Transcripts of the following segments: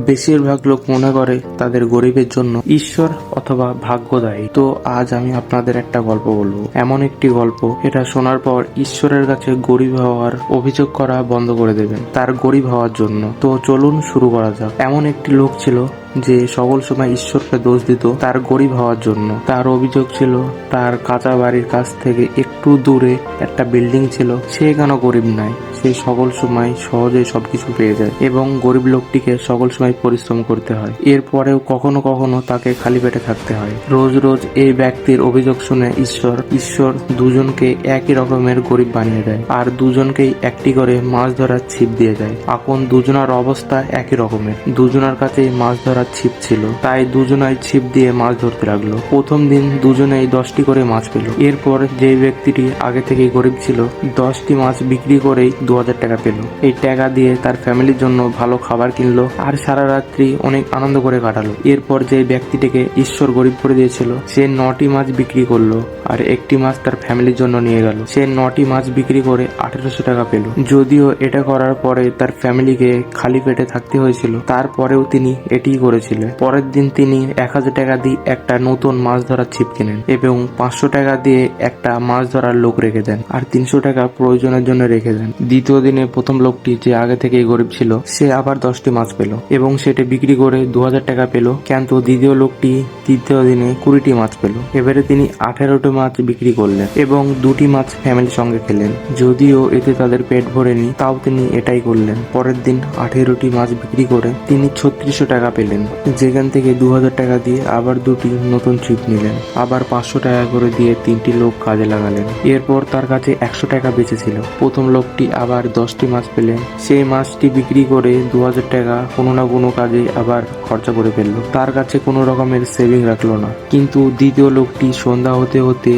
বেশিরভাগ লোক মনে করে তাদের গরিবের জন্য ঈশ্বর অথবা ভাগ্য দায়ী তো আজ আমি আপনাদের একটা গল্প বলব। এমন একটি গল্প, এটা শোনার পর ঈশ্বরের কাছে গরিব হওয়ার অভিযোগ করা বন্ধ করে দেবেন, তার গরিব হওয়ার জন্য। তো চলুন শুরু করা যাক। এমন একটি লোক ছিল যে সকল সময় ঈশ্বরকে দোষ দিত তার গরিব হওয়ার জন্য। তার অভিযোগ ছিল, তার কাঁচা বাড়ির কাছ থেকে একটু দূরে একটা বিল্ডিং ছিল, সে কেন গরিব নাই সে সকল সময় সহজে সবকিছু পেয়ে যায় এবং গরিব লোকটিকে সকল সময় পরিশ্রম করতে হয়। এরপরেও কখনো কখনো তাকে খালি পেটে থাকতে হয়। রোজ রোজ এই ব্যক্তির অভিযোগ শুনে ঈশ্বর ঈশ্বর দুজনকে একই রকমের গরিব বানিয়ে দেয় আর দুজনকেই একটি করে মাছ ধরার ছিপ দিয়ে দেয়। এখন দুজনার অবস্থা একই রকমের। দুজনার কাছেই মাছ ধরার ছিপ ছিল। তাই দুজনাই ছিপ দিয়ে মাছ ধরতে লাগল। প্রথম দিন দুজনেই দশটি করে মাছ পেল। এরপর যে ব্যক্তিটি আগে থেকেই গরিব ছিল, দশটি মাছ বিক্রি করেই দু হাজার টাকা পেল। এই টাকা দিয়ে তার ফ্যামিলির জন্য ভালো খাবার কিনলো আর সারা রাত্রি অনেক আনন্দ করে কাটালো। এরপর যে ব্যক্তিটিকে ঈশ্বর গরিব করে দিয়েছিল, সে নটি মাছ বিক্রি করল আর একটি মাছ তার ফ্যামিলির জন্য নিয়ে গেল। সে নটি মাছ বিক্রি করে আঠেরোশো টাকা পেল। যদিও এটা করার পরে তার ফ্যামিলিকে খালি পেটে থাকতে হয়েছিল, তারপরেও তিনি এটিই করেছিলেন। পরের দিন তিনি এক হাজার টাকা দিয়ে একটা নতুন মাছ ধরার ছিপ কেনেন এবং পাঁচশো টাকা দিয়ে একটা মাছ ধরার লোক রেখে দেন আর তিনশো টাকা প্রয়োজনের জন্য রেখে দেন। দ্বিতীয় দিনে প্রথম লোকটি যে আগে থেকেই গরিব ছিল, সে আবার দশটি মাছ পেল এবং সেটা বিক্রি করে দু হাজার টাকা পেল। কিন্তু দ্বিতীয় লোকটি তৃতীয় দিনে কুড়িটি মাছ পেল। এবারে তিনি আঠেরোটি মাছ বিক্রি করলেন এবং দুটি মাছ ফ্যামিলির সঙ্গে খেলেন। যদিও এতে তাদের পেট ভরেনি, তাও তিনি এটাই করলেন। পরের দিন আঠেরোটি মাছ বিক্রি করে তিনি ছত্রিশশো টাকা পেলেন। যেখান থেকে দু হাজার টাকা দিয়ে আবার দুটি নতুন ট্রিপ নিলেন। আবার পাঁচশো টাকা করে দিয়ে তিনটি লোক কাজে লাগালেন। এরপর তার কাছে একশো টাকা বেঁচেছিল। প্রথম লোকটি আবার দশটি মাছ পেলেন। সেই মাছটি বিক্রি করে দু হাজার টাকা কোনো না কোনো কাজে আবার খরচা করে ফেলল। তার কাছে কোনো রকমের সেভিং রাখল না। কিন্তু দ্বিতীয় লোকটি সন্ধ্যা হতে হতে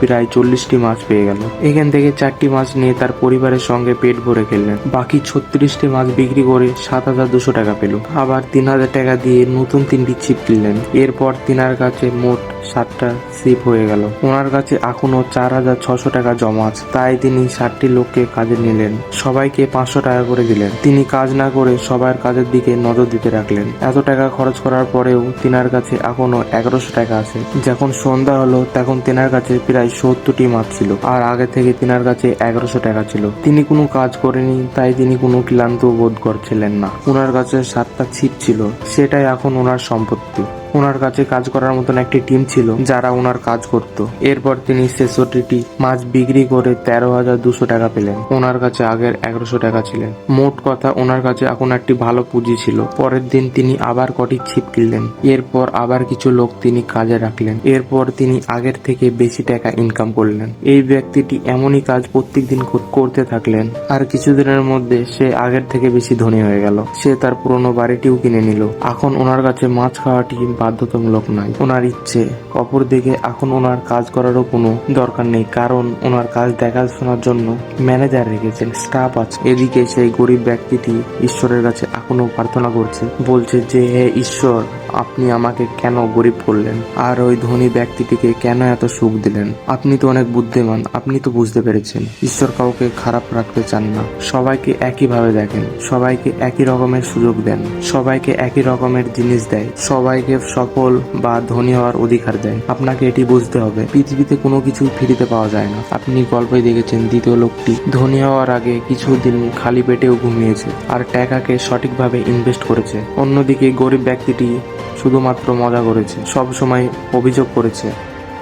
প্রায় চল্লিশটি মাছ পেয়ে গেল। এখান থেকে চারটি মাছ নিয়ে তার পরিবারের সঙ্গে পেট ভরে খেললেন। বাকি ছত্রিশটি মাছ বিক্রি করে সাত হাজার দুশো টাকা পেল। আবার তিন হাজার টাকা দিয়ে নতুন তিনটি ছিপ কিনলেন। এরপর তিনার কাছে মোট সাতটা ছিপ হয়ে গেল। ওনার কাছে এখনও চার হাজার ছশো টাকা জমা আছে। তাই তিনি ষাটটি লোককে কাজে নিলেন। সবাইকে পাঁচশো টাকা করে দিলেন। তিনি কাজ না করে সবার কাজের দিকে নজর দিতে রাখলেন। এত টাকা খরচ করার পরেও তিনার কাছে এখনও এগারোশো টাকা আছে। যখন সন্ধ্যা হলো, তখন তিনার কাছে প্রায় সত্তরটি মাছ ছিল। আর আগে থেকে তিনার কাছে এগারোশো টাকা ছিল। তিনি কোনো কাজ করেনি, তাই তিনি কোনো ক্লান্ত বোধ করছিলেন না। ওনার কাছে সাতটা ছিপ ছিল, সেটাই এখন ওনার সম্পত্তি। ওনার কাছে কাজ করার মতন একটি টিম ছিল যারা ওনার কাজ করত। এরপর তিনি ছেষট্টিটি মাছ বিক্রি করে তেরো হাজার দুশো টাকা পেলেন। ওনার কাছে আগের এগারোশো টাকা ছিলেন। মোট কথা, ওনার কাছে এখন একটি ভালো পুঁজি ছিল। পরের দিন তিনি আবার কটি ছিপ কিনলেন। এরপর আবার কিছু লোক তিনি কাজে রাখলেন। এরপর তিনি আগের থেকে বেশি টাকা ইনকাম করলেন। এই ব্যক্তিটি এমনই কাজ প্রত্যেক দিন করতে থাকলেন। আর কিছুদিনের মধ্যে সে আগের থেকে বেশি ধনী হয়ে গেল। সে তার পুরনো বাড়িটিও কিনে নিল। এখন ওনার কাছে মাছ খাওয়াটি বাধ্যতামূলক নয়। ওনার ইচ্ছে। অপরদিকে এখন ওনার কাজ করারও কোনো দরকার নেই, কারণ ওনার কাজ দেখাশোনার জন্য ম্যানেজার রেখেছেন, স্টাফ আছে। এদিকে সেই গরিব ব্যক্তিটি ঈশ্বরের কাছে এখনও প্রার্থনা করছে। বলছে যে, হে ঈশ্বর আপনি আমাকে কেন গরিব করলেন? আর ওই ধনী ব্যক্তিটিকে কেন এত সুখ দিলেন? আপনি তো অনেক বুদ্ধিমান, আপনি তো বুঝতে পেরেছেন। ঈশ্বর কাউকে খারাপ রাখতে চান না। সবাইকে একইভাবে দেখেন। সবাইকে একই রকমের সুযোগ দেন। সবাইকে একই রকমের জিনিস দেয়। সবাইকে সফল বা ধনী হওয়ার অধিকার দেয়। আপনাকে এটি বুঝতে হবে। পৃথিবীতে কোনো কিছু ফ্রিতে পাওয়া যায় না। আপনি গল্পে দেখেছেন দ্বিতীয় লোকটি ধনী হওয়ার আগে কিছুদিন খালি পেটেও ঘুমিয়েছে আর টাকাকে সঠিকভাবে ইনভেস্ট করেছে। অন্যদিকে গরিব ব্যক্তিটি শুধুমাত্র মজা করেছে সব সময় অভিযোগ করেছে।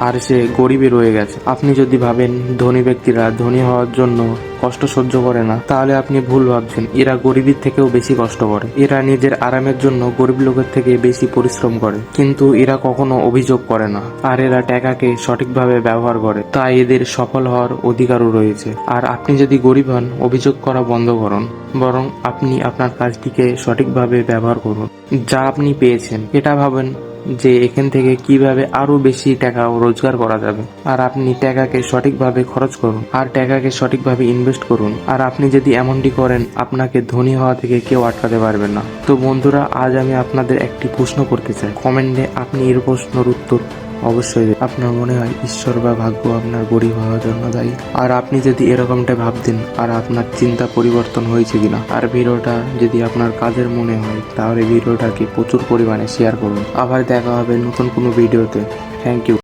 আর সে গরিবই রয়ে গেছে। আপনি যদি ভাবেন ধনী ব্যক্তিরা ধনী হওয়ার জন্য কষ্ট সহ্য করে না, তাহলে আপনি ভুল ভাবছেন। এরা গরিবের থেকেও বেশি কষ্ট করে। এরা নিজের আরামের জন্য গরিব লোকের থেকে বেশি পরিশ্রম করে। কিন্তু এরা কখনো অভিযোগ করে না। আর এরা টাকাকে সঠিকভাবে ব্যবহার করে। তাই এদের সফল হওয়ার অধিকারও রয়েছে। আর আপনি যদি গরিব হন, অভিযোগ করা বন্ধ করুন। বরং আপনি আপনার কাজটিকে সঠিকভাবে ব্যবহার করুন। যা আপনি পেয়েছেন, এটা ভাবেন যে এখান থেকে কীভাবে আরও বেশি টাকা রোজগার করা যাবে। আর আপনি টাকাকে সঠিকভাবে খরচ করুন, আর টাকাকে সঠিকভাবে ইনভেস্ট করুন। আর আপনি যদি এমনটি করেন, আপনাকে ধনী হওয়া থেকে কেউ আটকাতে পারবে না। তো বন্ধুরা, আজ আমি আপনাদের একটি প্রশ্ন করতে চাই। কমেন্টে আপনি এর প্রশ্নের উত্তর অবশ্যই আপনার মনে হয় ঈশ্বর বা ভাগ্য আপনার গরিব হওয়ার জন্য দায়ী। আর আপনি যদি এরকমটা ভাবতেন, আর আপনার চিন্তা পরিবর্তন হয়েছে কিনা, আর ভিডিওটা যদি আপনার কাজের মনে হয়, তাহলে ভিডিওটাকে প্রচুর পরিমাণে শেয়ার করুন। আবার দেখা হবে নতুন কোনো ভিডিওতে। Thank you